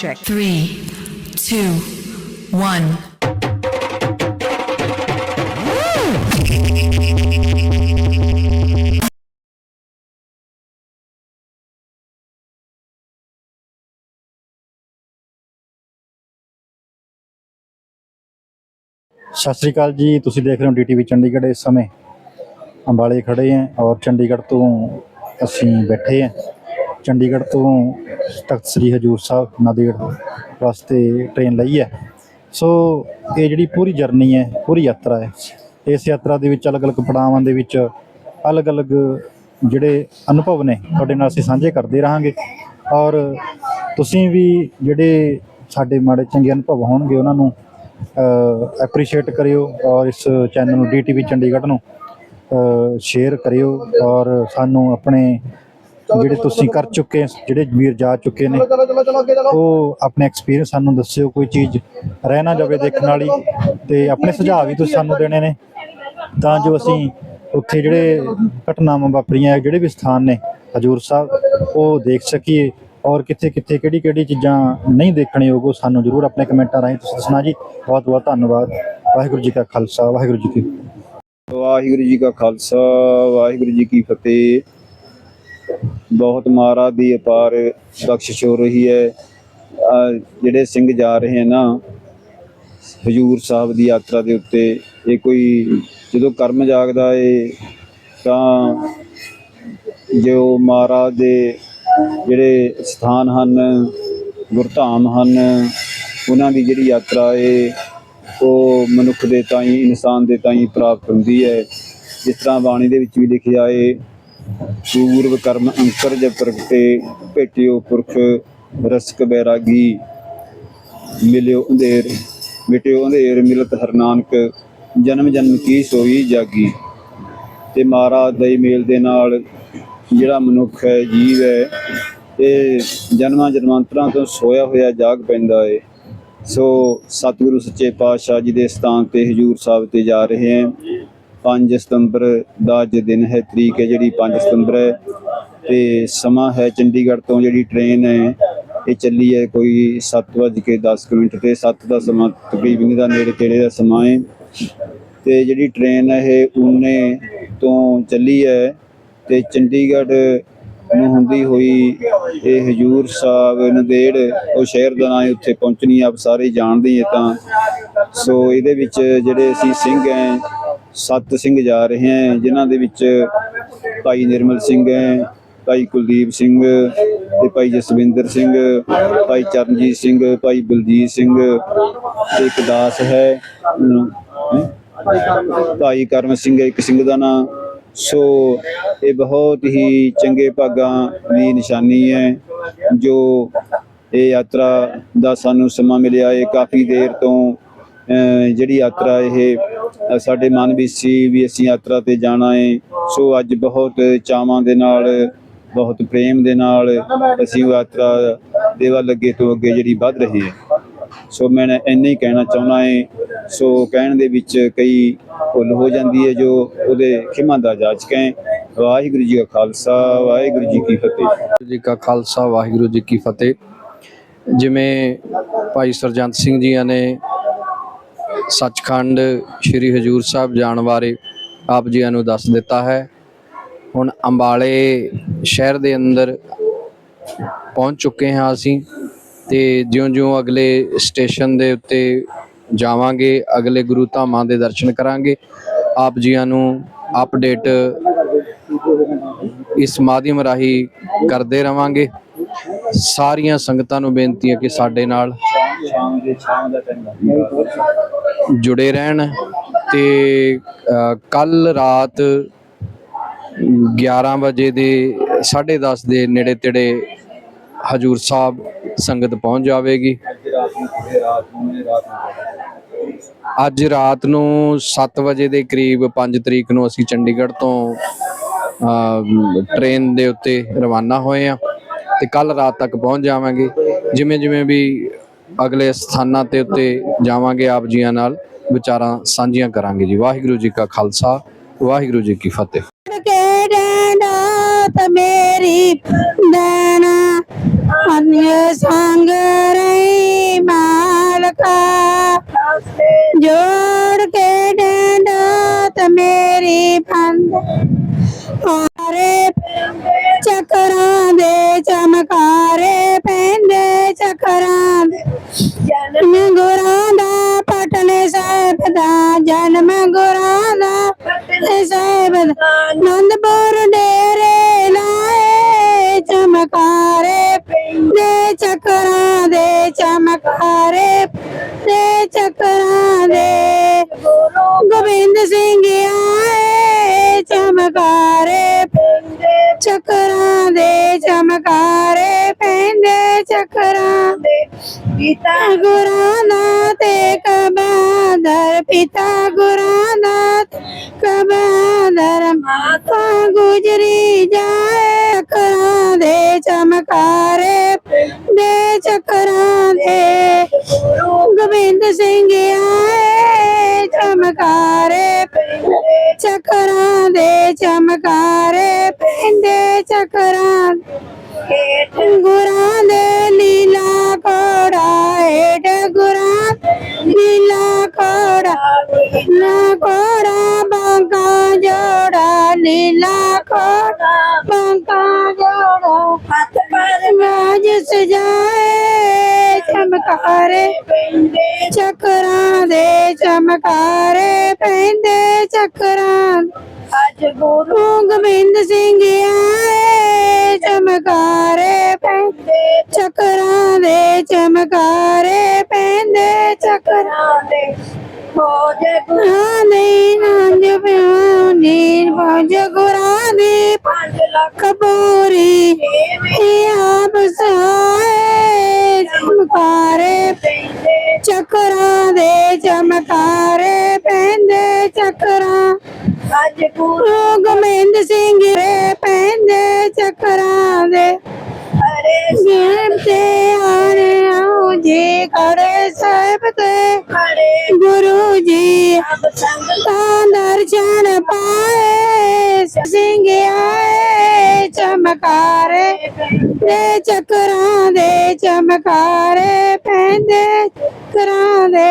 check. Three, two, one. Sat Sri ਅਕਾਲ ਜੀ ਤੁਸੀਂ ਦੇਖ ਰਹੇ ਹੋ ਡੀਟੀਵੀ ਚੰਡੀਗੜ੍ਹ ਇਸ ਸਮੇਂ ਅੰਬਾਲੇ ਖੜੇ ਹਾਂ ਔਰ ਚੰਡੀਗੜ੍ਹ ਤੋਂ ਅਸੀਂ ਬੈਠੇ ਹਾਂ ਚੰਡੀਗੜ੍ਹ ਤੋਂ ਤਖਤ ਸ੍ਰੀ ਹਜੂਰ ਸਾਹਿਬ ਨਾਂਦੇੜ ਵਾਸਤੇ ਟ੍ਰੇਨ ਲਈ ਹੈ। ਸੋ ਇਹ ਜਿਹੜੀ ਪੂਰੀ ਜਰਨੀ ਹੈ, ਪੂਰੀ ਯਾਤਰਾ ਹੈ। ਇਸ ਯਾਤਰਾ ਦੇ ਵਿੱਚ ਅਲੱਗ-ਅਲੱਗ ਪੜਾਵਾਂ ਦੇ ਵਿੱਚ ਅਲੱਗ-ਅਲੱਗ ਜਿਹੜੇ ਅਨੁਭਵ ਨੇ, ਤੁਹਾਡੇ ਨਾਲ ਅਸੀਂ ਸਾਂਝੇ ਕਰਦੇ ਰਹਾਂਗੇ। ਔਰ ਤੁਸੀਂ ਵੀ ਜਿਹੜੇ ਸਾਡੇ ਮਾੜੇ ਚੰਗੇ ਅਨੁਭਵ ਹੋਣਗੇ, ਉਹਨਾਂ ਨੂੰ ਐਪਰੀਸ਼ੀਏਟ ਕਰਿਓ ਔਰ ਇਸ ਚੈਨਲ ਨੂੰ ਡੀਟੀਵੀ ਚੰਡੀਗੜ੍ਹ ਨੂੰ ਸ਼ੇਅਰ ਕਰਿਓ ਔਰ ਸਾਨੂੰ ਆਪਣੇ ਜਿਹੜੇ ਤੁਸੀਂ ਕਰ ਚੁੱਕੇ ਜਿਹੜੇ ਵੀਰ ਜਾ ਚੁੱਕੇ ਨੇ, ਉਹ ਆਪਣੇ ਐਕਸਪੀਰੀਅੰਸ ਸਾਨੂੰ ਦੱਸਿਓ, ਕੋਈ ਚੀਜ਼ ਰਹਿ ਨਾ ਜਾਵੇ ਦੇਖਣ ਵਾਲੀ ਤੇ ਆਪਣੇ ਸੁਝਾਅ ਵੀ ਤੁਸੀਂ ਸਾਨੂੰ ਦੇਣੇ ਨੇ। ਤਾਂ ਜੋ ਅਸੀਂ ਉੱਥੇ ਜਿਹੜੇ ਘਟਨਾਵਾਂ ਵਾਪਰੀਆਂ, ਜਿਹੜੇ ਵੀ ਸਥਾਨ ਨੇ, ਹਜੂਰ ਸਾਹਿਬ, ਉਹ ਦੇਖ ਸਕੀਏ ਔਰ ਕਿੱਥੇ ਕਿੱਥੇ ਕਿਹੜੀ ਕਿਹੜੀ ਚੀਜ਼ਾਂ ਨਹੀਂ ਦੇਖਣ ਯੋਗ, ਉਹ ਸਾਨੂੰ ਜ਼ਰੂਰ ਆਪਣੇ ਕਮੈਂਟਾਂ ਰਾਹੀਂ ਤੁਸੀਂ ਦੱਸਣਾ ਜੀ। ਬਹੁਤ ਬਹੁਤ ਧੰਨਵਾਦ। ਵਾਹਿਗੁਰੂ ਜੀ ਕਾ ਖਾਲਸਾ, ਵਾਹਿਗੁਰੂ ਜੀ ਕੀ ਵਾਹਿਗੁਰੂ ਜੀ ਕਾ ਖਾਲਸਾ, ਵਾਹਿਗੁਰੂ ਜੀ ਕੀ ਫਤਿਹ। ਬਹੁਤ ਮਹਾਰਾਜ ਦੀ ਅਪਾਰ ਬਖਸ਼ਿਸ਼ ਹੋ ਰਹੀ ਹੈ। ਜਿਹੜੇ ਸਿੰਘ ਜਾ ਰਹੇ ਹਨ ਨਾ, ਹਜੂਰ ਸਾਹਿਬ ਦੀ ਯਾਤਰਾ ਦੇ ਉੱਤੇ, ਇਹ ਕੋਈ ਜਦੋਂ ਕਰਮ ਜਾਗਦਾ ਏ, ਤਾਂ ਜੋ ਮਹਾਰਾਜ ਦੇ ਜਿਹੜੇ ਸਥਾਨ ਹਨ, ਗੁਰਧਾਮ ਹਨ, ਉਹਨਾਂ ਦੀ ਜਿਹੜੀ ਯਾਤਰਾ ਏ, ਉਹ ਮਨੁੱਖ ਦੇ ਤਾਈਂ, ਇਨਸਾਨ ਦੇ ਤਾਈਂ ਪ੍ਰਾਪਤ ਹੁੰਦੀ ਹੈ। ਜਿਸ ਤਰ੍ਹਾਂ ਬਾਣੀ ਦੇ ਵਿੱਚ ਵੀ ਲਿਖਿਆ ਏ ਪੂਰਵ ਕਰਮ ਅੰਕਰ ਜਬ ਪ੍ਰਗਟੇ ਭੇਟਿਓ ਪੁਰਖ ਰਸਕ ਬੈਰਾਗੀ ਮਿਲਿਓ ਅੰਧੇਰ, ਮਿਟਿਓ ਅੰਧੇਰ, ਮਿਲਤ ਹਰ ਨਾਨਕ, ਜਨਮ ਜਨਮ ਕੀ ਸੋਈ ਜਾਗੀ। ਤੇ ਮਹਾਰਾਜ ਦੇ ਮੇਲ ਦੇ ਨਾਲ ਜਿਹੜਾ ਮਨੁੱਖ ਹੈ, ਜੀਵ ਹੈ ਇਹ ਜਨਮਾਂ ਜਨਮਾਂਤਰਾਂ ਤੋਂ ਸੋਇਆ ਹੋਇਆ ਜਾਗ ਪੈਂਦਾ ਏ। ਸੋ ਸਤਿਗੁਰੂ ਸੱਚੇ ਪਾਤਸ਼ਾਹ ਜੀ ਦੇ ਸਥਾਨ ਤੇ ਹਜੂਰ ਸਾਹਿਬ ਤੇ ਜਾ ਰਹੇ ਹਾਂ। 5 ਸਤੰਬਰ ਦਾ ਅੱਜ ਦਿਨ ਹੈ, ਤਰੀਕ ਹੈ ਜਿਹੜੀ 5 ਸਤੰਬਰ ਹੈ। ਤੇ ਸਮਾਂ ਹੈ ਚੰਡੀਗੜ੍ਹ ਤੋਂ ਜਿਹੜੀ ਟ੍ਰੇਨ ਹੈ, ਇਹ ਚੱਲੀ ਹੈ ਕੋਈ 7:10 ਮਿੰਟ ਤੇ। 7 ਦਾ ਸਮਾਂ ਤਕਰੀਬਨ ਦਾ ਨੇੜੇ ਤੇੜੇ ਦਾ ਸਮਾਂ ਹੈ। ਤੇ ਜਿਹੜੀ ਟ੍ਰੇਨ ਹੈ, ਇਹ ਊਨੇ ਤੋਂ ਚੱਲੀ ਹੈ ਤੇ ਚੰਡੀਗੜ੍ਹ ਨੂੰ ਹੁੰਦੀ ਹੋਈ ਇਹ ਹਜੂਰ ਸਾਹਿਬ ਨੰਦੇੜ, ਉਹ ਸ਼ਹਿਰ ਦਾ ਨਾਂ ਹੈ ਉੱਥੇ ਪਹੁੰਚਣੀ ਆਪ ਸਾਰੇ ਜਾਣਦੇ ਹੀ ਹੈ ਤਾਂ। ਸੋ ਇਹਦੇ ਵਿੱਚ ਜਿਹੜੇ ਅਸੀਂ ਸਿੰਘ ਹੈ ਸੱਤ ਸਿੰਘ ਜਾ ਰਹੇ ਹੈ, ਜਿਨ੍ਹਾਂ ਦੇ ਵਿੱਚ ਭਾਈ ਨਿਰਮਲ ਸਿੰਘ ਹੈ, ਭਾਈ ਕੁਲਦੀਪ ਸਿੰਘ ਤੇ ਭਾਈ ਜਸਵਿੰਦਰ ਸਿੰਘ, ਭਾਈ ਚਰਨਜੀਤ ਸਿੰਘ, ਭਾਈ ਬਲਜੀਤ ਸਿੰਘ ਤੇ ਇੱਕ ਦਾਸ ਹੈ। ਭਾਈ ਕਰਮ ਸਿੰਘ ਇੱਕ ਸਿੰਘ ਦਾ ਨਾਮ ਸੋ ਇਹ ਬਹੁਤ ਹੀ ਚੰਗੇ ਭਾਗਾਂ ਦੀ ਨਿਸ਼ਾਨੀ ਹੈ, ਜੋ ਇਹ ਯਾਤਰਾ ਦਾ ਸਾਨੂੰ ਸਮਾਂ ਮਿਲਿਆ। ਹੈ ਕਾਫੀ ਦੇਰ ਤੋਂ ਜਿਹੜੀ ਯਾਤਰਾ ਇਹ ਸਾਡੇ ਮਨ ਵਿੱਚ ਸੀ, ਵੀ ਅਸੀਂ ਯਾਤਰਾ ਤੇ ਜਾਣਾ ਹੈ ਸੋ ਅੱਜ ਬਹੁਤ ਚਾਵਾਂ ਦੇ ਨਾਲ, ਬਹੁਤ ਪ੍ਰੇਮ ਦੇ ਨਾਲ ਅਸੀਂ ਉਹ ਯਾਤਰਾ ਦੇ ਵੱਲ ਅੱਗੇ ਤੋਂ ਅੱਗੇ ਜਿਹੜੀ ਵੱਧ ਰਹੀ ਹੈ। ਸੋ ਮੈਂ ਇੰਨਾ ਹੀ ਕਹਿਣਾ ਚਾਹੁੰਦਾ ਹਾਂ ਸੋ ਕਹਿਣ ਦੇ ਵਿੱਚ ਕਈ ਭੁੱਲ ਹੋ ਜਾਂਦੀ ਹੈ ਜੋ ਉਹਦੇ ਖਿਮਾ ਦਾ ਜਾਚਕ ਹੈ ਵਾਹਿਗੁਰੂ ਜੀ ਕਾ ਖਾਲਸਾ, ਵਾਹਿਗੁਰੂ ਜੀ ਕੀ ਫਤਿਹ। ਵਾਹਿਗੁਰੂ ਜੀ ਕਾ ਖਾਲਸਾ, ਵਾਹਿਗੁਰੂ ਜੀ ਕੀ ਫਤਿਹ। ਜਿਵੇਂ ਭਾਈ ਸਰਜੰਤ ਸਿੰਘ ਜੀਆਂ ਨੇ ਸੱਚਖੰਡ ਸ੍ਰੀ ਹਜੂਰ ਸਾਹਿਬ ਜਾਣ ਬਾਰੇ ਆਪ ਜੀਆਂ ਨੂੰ ਦੱਸ ਦਿੱਤਾ ਹੈ। ਹੁਣ ਅੰਬਾਲੇ ਸ਼ਹਿਰ ਦੇ ਅੰਦਰ ਪਹੁੰਚ ਚੁੱਕੇ ਹਾਂ ਅਸੀਂ ਤੇ ਜਿਉਂ-ਜਿਉਂ ਅਗਲੇ ਸਟੇਸ਼ਨ ਦੇ ਉੱਤੇ ਜਾਵਾਂਗੇ, ਅਗਲੇ ਗੁਰੂ ਧਾਮਾਂ ਦੇ ਦਰਸ਼ਨ ਕਰਾਂਗੇ। ਆਪ ਜੀਆਂ ਨੂੰ ਅਪਡੇਟ ਇਸ ਮਾਧਿਅਮ ਰਾਹੀਂ ਕਰਦੇ ਰਵਾਂਗੇ। ਸਾਰੀਆਂ ਸੰਗਤਾਂ ਨੂੰ ਬੇਨਤੀ ਹੈ ਕਿ ਸਾਡੇ ਨਾਲ ਸ਼ਾਮ ਦੇ ਸ਼ਾਮ ਦਾ ਟਾਈਮ ਜੁੜੇ ਰਹਿਣ ਤੇ ਕੱਲ ਰਾਤ 11 ਵਜੇ ਦੇ 10:30 ਦੇ ਨੇੜੇ ਤੇੜੇ ਹਜੂਰ ਸਾਹਿਬ ਸੰਗਤ ਪਹੁੰਚ ਜਾਵੇਗੀ। ਅੱਜ ਰਾਤ ਨੂੰ 7 ਵਜੇ ਦੇ ਕਰੀਬ 5 ਤਰੀਕ ਨੂੰ ਅਸੀਂ ਚੰਡੀਗੜ੍ਹ ਤੋਂ ਟ੍ਰੇਨ ਦੇ ਉੱਤੇ ਰਵਾਨਾ ਹੋਏ ਆ ਤੇ ਕੱਲ ਰਾਤ ਤੱਕ ਪਹੁੰਚ ਜਾਵਾਂਗੇ। ਜਿਵੇਂ ਜਿਵੇਂ ਵੀ ਅਗਲੇ ਸਥਾਨਾਂ ਤੇ ਉੱਤੇ ਜਾਵਾਂਗੇ ਆਪ ਜੀਆਂ ਨਾਲ। ਵਿਚਾਰਾਂ ਸਾਂਝੀਆਂ ਕਰਾਂਗੇ ਜੀ। ਵਾਹਿਗੁਰੂ ਜੀ ਕਾ ਖਾਲਸਾ, ਵਾਹਿਗੁਰੂ ਜੀ ਕੀ ਫਤਿਹ। ਮੇਰੀ ਦਾਨਾ ਅਨਯ ਸੰਗ ਰਹੀ ਮਾਲਕਾ। ਜੋੜ ਕੇ ਡੰਡਤ ਮੇਰੀ ਬੰਦ। ਹਾਰੇ ਚੱਕਰਾਂ ਦੇ ਚਮਕਾਰੇ, ਪੈਂਦੇ ਚੱਕਰਾਂ ਦੇ ਜਨਮ ਗੁਰਾਂ ਦਾ ਪਟਨੇ ਸਾਹਿਬ ਦਾ ਜਨਮ ਗੁਰਾਂ ਦਾ ਪਟਨੇ ਸਾਹਿਬ ਦਾ। ਆਨੰਦਪੁਰ ਡੇਰੇ ਲਾਏ ਚਮਕਾਰੇ ਚੱਕਰਾਂ ਦੇ ਚਮਕਾਰੇ ਚੱਕਰਾਂ ਦੇ। ਗੋਬਿੰਦ ਸਿੰਘ ਆਏ ਚਮਕਾਰੇ ਪੈਂਦੇ ਚੱਕਰਾਂ ਦੇ ਚਮਕਾਰੇ ਪੈਂਦੇ ਚੱਕਰਾਂ ਪਿਤਾ ਗੁਰਾਂ ਦਾ ਤੇ ਕਬਾਦਰ ਪਿਤਾ ਗੁਰਾਂ ਦਾ ਕਬਾਦਰ ਮਾਤਾ ਗੁਜਰੀ ਜਾਏ ਚੱਕਰਾਂ ਦੇ ਚਮਕਾਰੇ ਦੇ ਚੱਕਰਾਂ ਦੇ। ਗੋਬਿੰਦ ਸਿੰਘ ਆਏ ਚਮਕਾਰੇ ਚੱਕਰਾਂ ਦੇ ਚਮਕਾਰੇ ਪੈਂਦੇ ਚੱਕਰਾਂ ਗੁਰਾਂ ਦੇ ਲੀਲਾ ਕੋੜਾ ਲੀਲਾ ਕੋੜਾ ਬਾਂਕਾ ਜੋੜਾ ਲੀਲਾ ਕੋੜਾ ਬਾਂਕਾ ਜੋੜਾ। ਹੱਥ ਪਰ ਬਾਜ ਸਜਾਏ ਚਮਕਾਰੇ ਚੱਕਰਾਂ ਦੇ ਚਮਕਾਰੇ ਪੈਂਦੇ ਚੱਕਰਾਂ। ਅੱਜ ਗੁਰੂ ਗੋਬਿੰਦ ਸਿੰਘ ਆਏ ਚਮਕਾਰੇ ਚੱਕਰਾਂ ਦੇ ਚਮਕਾਰੇ ਪੈਂਦੇ ਚੱਕਰਾਂ ਦੇ ਫੌਜ ਗੁਰਾਂ ਦੇ ਪਿਓ ਨੀਰ ਫੌਜ ਗੁਰਾਂ ਦੀ ਪੰਜ ਲੱਖ ਬੋਰੀ ਇਹ ਆਪ ਸਹਾਏ ਚਮਕਾਰੇ ਪੈਂਦੇ ਚੱਕਰਾਂ ਦੇ ਚਮਕਾਰੇ ਪੈਂਦੇ ਚੱਕਰਾਂ। ਅੱਜ ਗੁਰੂ ਗੋਬਿੰਦ ਸਿੰਘ ਦੇ ਪੈਂਦੇ ਚੱਕਰਾਂ ਦੇ ਸਾਹਿਬ ਤੇ ਆਰੇ ਆਓ ਜੀ ਖੜੇ ਸਾਹਿਬ ਤੇ ਗੁਰੂ ਜੀ ਤਾਂ ਦਰਸ਼ਨ ਪਾਏ ਸਿੰਘ ਆਏ ਚਮਕਾਰੇ ਦੇ ਚੱਕਰਾਂ ਦੇ ਚਮਕਾਰੇ ਪੈਂਦੇ ਚੱਕਰਾਂ ਦੇ।